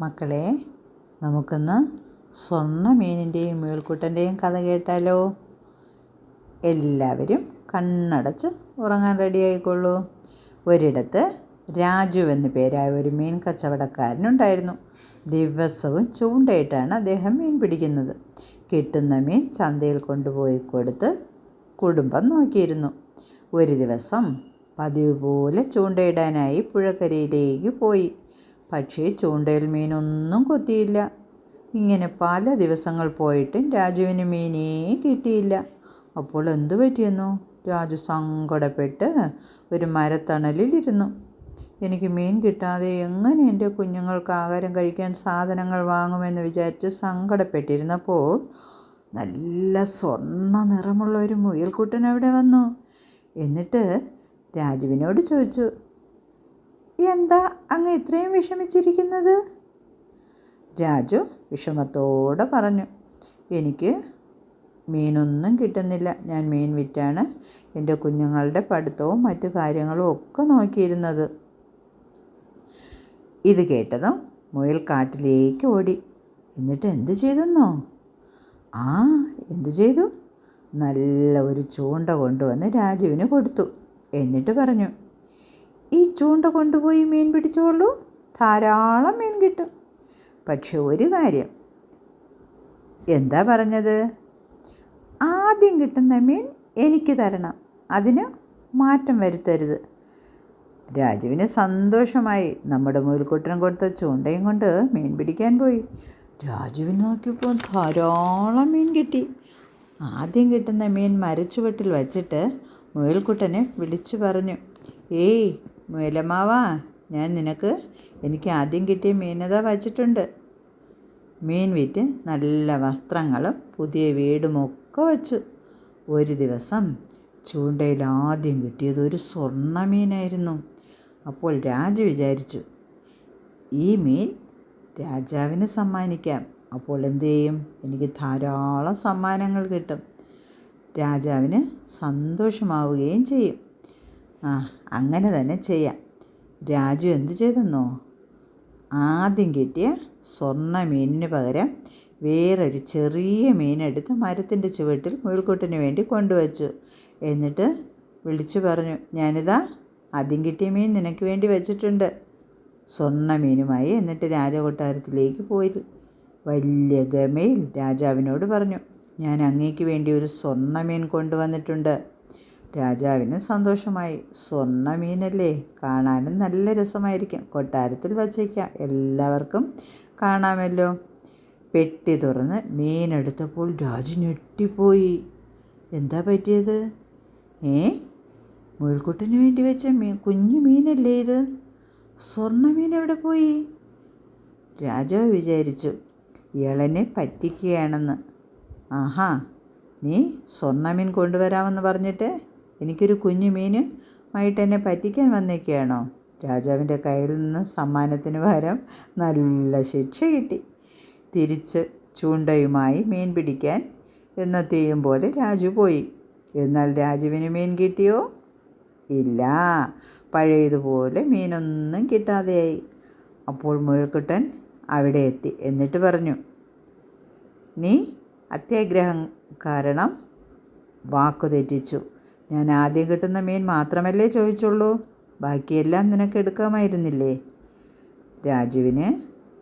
മക്കളെ നമുക്കിന്ന് സ്വർണ മീനിന്റെയും മേൽക്കൂട്ടന്റെയും കഥ കേട്ടാലോ? എല്ലാവരും കണ്ണടച്ച് ഉറങ്ങാൻ റെഡിയായിക്കൊള്ളൂ. ഒരിടത്ത് രാജു എന്നു പേരായ ഒരു മീൻ കച്ചവടക്കാരനുണ്ടായിരുന്നു. ദിവസവും ചൂണ്ടയിട്ടാണ് അദ്ദേഹം മീൻ പിടിക്കുന്നത്. കിട്ടുന്ന മീൻ ചന്തയിൽ കൊണ്ടുപോയി കൊടുത്ത് കുടുംബം നോക്കിയിരുന്നു. ഒരു ദിവസം പതിവ് പോലെ ചൂണ്ടയിടാനായി പുഴക്കരയിലേക്ക് പോയി. പക്ഷേ ചൂണ്ടയിൽ മീനൊന്നും കൊത്തിയില്ല. ഇങ്ങനെ പല ദിവസങ്ങൾ പോയിട്ടും രാജുവിന് മീനേ കിട്ടിയില്ല. അപ്പോൾ എന്തു പറ്റിയെന്നു? രാജു സങ്കടപ്പെട്ട് ഒരു മരത്തണലിലിരുന്നു എനിക്ക് മീൻ കിട്ടാതെ എങ്ങനെ എന്റെ കുഞ്ഞുങ്ങൾക്ക് ആഹാരം കഴിക്കാൻ സാധനങ്ങൾ വാങ്ങുമെന്ന് വിചാരിച്ച് സങ്കടപ്പെട്ടിരുന്നപ്പോൾ നല്ല സ്വർണ നിറമുള്ള ഒരു മുയൽക്കുട്ടൻ അവിടെ വന്നു. എന്നിട്ട് രാജുവിനോട് ചോദിച്ചു എന്താ അങ്ങ് ഇത്രയും വിഷമിച്ചിരിക്കുന്നത്? രാജു വിഷമത്തോടെ പറഞ്ഞു. എനിക്ക് മീനൊന്നും കിട്ടുന്നില്ല. ഞാൻ മീൻ വിറ്റാണ് എന്റെ കുഞ്ഞുങ്ങളുടെ പഠിത്തവും മറ്റു കാര്യങ്ങളും ഒക്കെ നോക്കിയിരുന്നത്. ഇത് കേട്ടതും മുയൽ കാട്ടിലേക്ക് ഓടി. എന്നിട്ട് എന്ത് ചെയ്തെന്നോ? ആ എന്തു ചെയ്തു? നല്ല ഒരു ചൂണ്ട കൊണ്ടുവന്ന് രാജുവിന് കൊടുത്തു. എന്നിട്ട് പറഞ്ഞു ഈ ചൂണ്ട കൊണ്ടുപോയി മീൻ പിടിച്ചോളൂ. ധാരാളം മീൻ കിട്ടും. പക്ഷെ ഒരു കാര്യം. എന്താ പറഞ്ഞത്? ആദ്യം കിട്ടുന്ന മീൻ എനിക്ക് തരണം. അതിന് മാറ്റം വരുത്തരുത്. രാജുവിന് സന്തോഷമായി നമ്മുടെ മുയൽക്കുട്ടനും കൊടുത്ത ചൂണ്ടയും കൊണ്ട് മീൻ പിടിക്കാൻ പോയി. രാജുവിന് നോക്കിയപ്പോൾ ധാരാളം മീൻ കിട്ടി. ആദ്യം കിട്ടുന്ന മീൻ മരച്ചുവെട്ടിൽ വച്ചിട്ട് മുയൽക്കുട്ടനെ വിളിച്ചു പറഞ്ഞു. ഏയ് മുയലമാവാ ഞാൻ നിനക്ക് എനിക്ക് ആദ്യം കിട്ടിയ മീനതാ വച്ചിട്ടുണ്ട്. മീൻ വിറ്റ് നല്ല വസ്ത്രങ്ങളും പുതിയ വീടുമൊക്കെ വച്ചു. ഒരു ദിവസം ചൂണ്ടയിൽ ആദ്യം കിട്ടിയത് ഒരു സ്വർണ മീനായിരുന്നു. അപ്പോൾ രാജു വിചാരിച്ചു ഈ മീൻ രാജാവിന് സമ്മാനിക്കാം. അപ്പോൾ എന്തു ചെയ്യും? എനിക്ക് ധാരാളം സമ്മാനങ്ങൾ കിട്ടും. രാജാവിന് സന്തോഷമാവുകയും ചെയ്യും. ആ അങ്ങനെ തന്നെ ചെയ്യാം. രാജു എന്ത് ചെയ്തെന്നോ? ആദ്യം കിട്ടിയ സ്വർണ മീനിന് പകരം വേറൊരു ചെറിയ മീനെടുത്ത് മരത്തിന്റെ ചുവട്ടിൽ മുയൽക്കൂട്ടിന് വേണ്ടി കൊണ്ടുവച്ചു. എന്നിട്ട് വിളിച്ചു പറഞ്ഞു ഞാനിതാ ആദ്യം കിട്ടിയ മീൻ നിനക്ക് വേണ്ടി വെച്ചിട്ടുണ്ട്. സ്വർണ മീനുമായി എന്നിട്ട് രാജകൊട്ടാരത്തിലേക്ക് പോയി. വലിയ ഗമയിൽ രാജാവിനോട് പറഞ്ഞു ഞാൻ അങ്ങേക്ക് വേണ്ടി ഒരു സ്വർണ മീൻ കൊണ്ടുവന്നിട്ടുണ്ട്. രാജാവിന് സന്തോഷമായി. സ്വർണ മീനല്ലേ കാണാനും നല്ല രസമായിരിക്കും. കൊട്ടാരത്തിൽ വച്ചേക്കാം. എല്ലാവർക്കും കാണാമല്ലോ. പെട്ടി തുറന്ന് മീനെടുത്തപ്പോൾ രാജു ഞെട്ടിപ്പോയി. എന്താ പറ്റിയത്? ഏ? മുയൽക്കുട്ടിന് വേണ്ടി വെച്ച മീൻ കുഞ്ഞു മീനല്ലേ ഇത്? സ്വർണ മീൻ എവിടെ പോയി? രാജാവ് വിചാരിച്ചു ഇളനെ പറ്റിക്കുകയാണെന്ന്. ആഹാ നീ സ്വർണ മീൻ കൊണ്ടുവരാമെന്ന് പറഞ്ഞിട്ട് എനിക്കൊരു കുഞ്ഞു മീനുമായിട്ട് എന്നെ പറ്റിക്കാൻ വന്നേക്കുകയാണോ രാജാവിന്റെ കയ്യിൽ നിന്ന് സമ്മാനത്തിന് പകരം നല്ല ശിക്ഷ കിട്ടി. തിരിച്ച് ചൂണ്ടയുമായി മീൻ പിടിക്കാൻ എന്നത്തെയും പോലെ രാജു പോയി. എന്നാൽ രാജുവിന് മീൻ കിട്ടിയോ? ഇല്ല. പഴയതുപോലെ മീനൊന്നും കിട്ടാതെയായി. അപ്പോൾ മുയൽക്കുട്ടൻ അവിടെ എത്തി എന്നിട്ട് പറഞ്ഞു നീ അത്യാഗ്രഹം കാരണം വാക്കു തെറ്റിച്ചു. ഞാൻ ആദ്യം കിട്ടുന്ന മീൻ മാത്രമല്ലേ ചോദിച്ചുള്ളൂ. ബാക്കിയെല്ലാം നിനക്ക് എടുക്കാമായിരുന്നില്ലേ? രാജുവിന്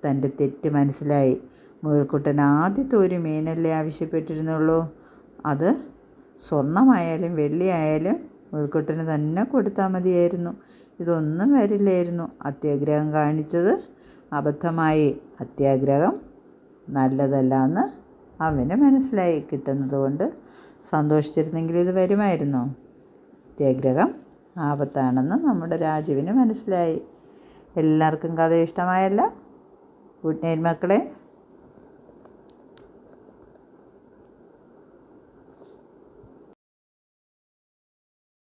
തന്റെ തെറ്റ് മനസ്സിലായി. മുയൽക്കുട്ടൻ ആദ്യത്തെ ഒരു മീനല്ലേ ആവശ്യപ്പെട്ടിരുന്നുള്ളൂ. അത് സ്വർണമായാലും വെള്ളിയായാലും മുയൽക്കുട്ടന് തന്നെ കൊടുത്താൽ മതിയായിരുന്നു. ഇതൊന്നും വരില്ലായിരുന്നു. അത്യാഗ്രഹം കാണിച്ചത് അബദ്ധമായി. അത്യാഗ്രഹം നല്ലതല്ല എന്ന് അവന് മനസ്സിലായി. കിട്ടുന്നത് കൊണ്ട് സന്തോഷിച്ചിരുന്നെങ്കിൽ ഇത് വരുമായിരുന്നു. അത്യാഗ്രഹം ആപത്താണെന്ന് നമ്മുടെ രാജുവിന് മനസ്സിലായി. എല്ലാവർക്കും കഥ ഇഷ്ടമായല്ല? ഗുഡ് നൈറ്റ് മക്കളെ